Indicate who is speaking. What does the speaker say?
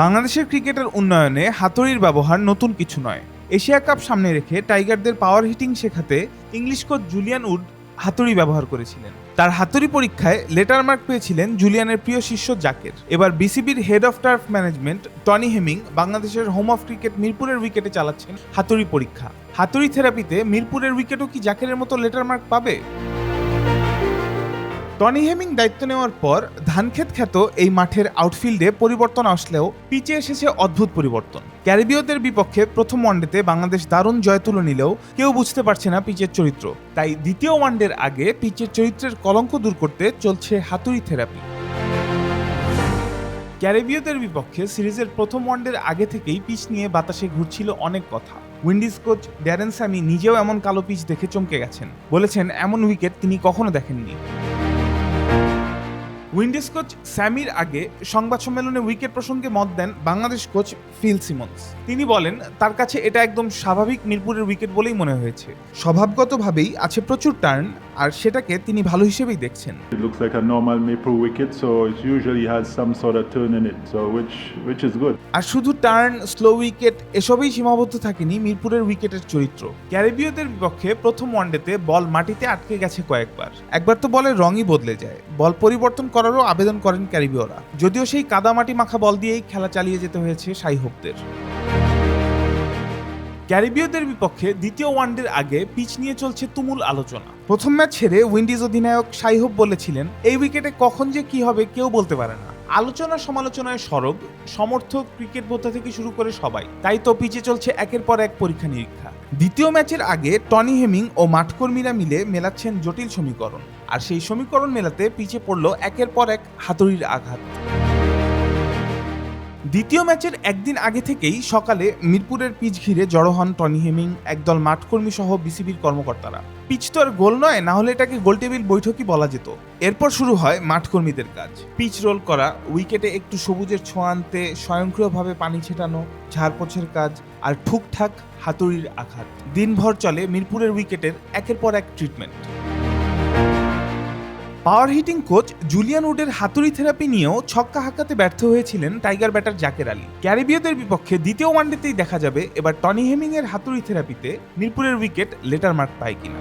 Speaker 1: বাংলাদেশের ক্রিকেটের উন্নয়নে হাতুড়ির ব্যবহার নতুন কিছু নয়। এশিয়া কাপ সামনে রেখে টাইগারদের পাওয়ার হিটিং শেখাতে ইংলিশ কোচ জুলিয়ান উড হাতুড়ি ব্যবহার করেছিলেন। তার হাতুড়ি পরীক্ষায় লেটার মার্ক পেয়েছিলেন জুলিয়ানের প্রিয় শিষ্য জাকের। এবার বিসিবির head of turf management Tony Hemming বাংলাদেশের হোম অফ ক্রিকেট মিরপুরের উইকেটে চালাচ্ছেন হাতুড়ি পরীক্ষা। হাতুড়ি থেরাপিতে মিরপুরের উইকেটও কি জাকেরের মতো লেটার মার্ক পাবে? টনি হেমিং দায়িত্ব নেওয়ার পর ধানক্ষেত খ্যাত এই মাঠের আউটফিল্ডে পরিবর্তন আসলেও পিচে এসেছে অদ্ভুত পরিবর্তন। ক্যারিবীয়দের বিপক্ষে প্রথম ওয়ানডেতে বাংলাদেশ দারুণ জয় তুলে নিলেও কেউ বুঝতে পারছে না পিচের চরিত্র। তাই দ্বিতীয় ওয়ানডের আগে পিচের চরিত্রের কলঙ্ক দূর করতে চলছে হাতুড়ি থেরাপি। ক্যারিবীয়দের বিপক্ষে সিরিজের প্রথম ওয়ানডের আগে থেকেই পিচ নিয়ে বাতাসে ঘুরছিল অনেক কথা। উইন্ডিজ কোচ ড্যারেন স্যামি নিজেও এমন কালো পিচ দেখে চমকে গেছেন। বলেছেন, এমন উইকেট তিনি কখনো দেখেননি। উইন্ডিজ কোচ স্যামির আগে সংবাদ সম্মেলনে উইকেট প্রসঙ্গে মত দেন বাংলাদেশ কোচ ফিল সিমন্স। তিনি বলেন, তার কাছে এটা একদম স্বাভাবিক মিরপুরের উইকেট বলেই মনে হয়েছে। স্বভাবগতভাবেই আছে প্রচুর টার্ন আর সেটাকে তিনি ভালো হিসেবেই দেখছেন।
Speaker 2: It looks like a normal maple wicket, so it usually has some sort of turn in it, so which which is good.
Speaker 1: আর শুধু টার্ন স্লো উইকেট এসবেই সীমাবদ্ধ থাকেনি মিরপুরের উইকেটের চরিত্র। ক্যারিবীয়দের বিপক্ষে প্রথম ওয়ানডেতে বল মাটিতে আটকে গেছে কয়েকবার। একবার তো বলের রঙই বদলে যায়। বল পরিবর্তন করারও আবেদন করেন ক্যারিবীয়রা। যদিও সেই কাদামাটি মাখা বল দিয়েই খেলা চালিয়ে যেতে হয়েছে সাই হোপদের ক্যারিবীয়দের বিপক্ষে দ্বিতীয় ওয়ানডের আগে পিচ নিয়ে চলছে তুমুল আলোচনা। প্রথম ম্যাচ ছেড়ে উইন্ডিজ অধিনায়ক সাইহোপ বলেছিলেন এই উইকেটে কখন যে কি হবে কেউ বলতে পারে না। আলোচনা সমালোচনায় সরব সমর্থক ক্রিকেট বোদ্ধা থেকে শুরু করে সবাই। তাই তো পিচে চলছে একের পর এক পরীক্ষা নিরীক্ষা। দ্বিতীয় ম্যাচের আগে টনি হেমিং ও মাঠকর্মীরা মিলে মেলাচ্ছেন জটিল সমীকরণ। আর সেই সমীকরণ মেলাতে পিচে পড়ল একের পর এক হাতুড়ির আঘাত। দ্বিতীয় ম্যাচের একদিন আগে থেকেই সকালে মিরপুরের পিচ ঘিরে জড়ো হন টনি হেমিং, একদল মাঠকর্মী সহ বিসিবির কর্মকর্তারা। পিচ তো আর গোল নয়, না হলে এটাকে গোলটেবিল বৈঠকই বলা যেত। এরপর শুরু হয় মাঠকর্মীদের কাজ। পিচ রোল করা, উইকেটে একটু সবুজের ছোঁয়া আনতে, স্বয়ংক্রিয়ভাবে পানি ছেটানো, ঝাড়পোছের কাজ আর ঠুকঠাক হাতুড়ির আঘাত। দিনভর চলে মিরপুরের উইকেটের একের পর এক treatment. Power hitting coach Julian উডের হাতুড়ি থেরাপি নিয়েও ছক্কা হাঁকাতে ব্যর্থ হয়েছিলেন টাইগার ব্যাটার জাকের আলী। ক্যারিবীয়দের বিপক্ষে দ্বিতীয় ওয়ানডেতেই দেখা যাবে এবার টনি হেমিংয়ের হাতুড়ি থেরাপিতে মিরপুরের উইকেট লেটার মার্ক পায় কিনা।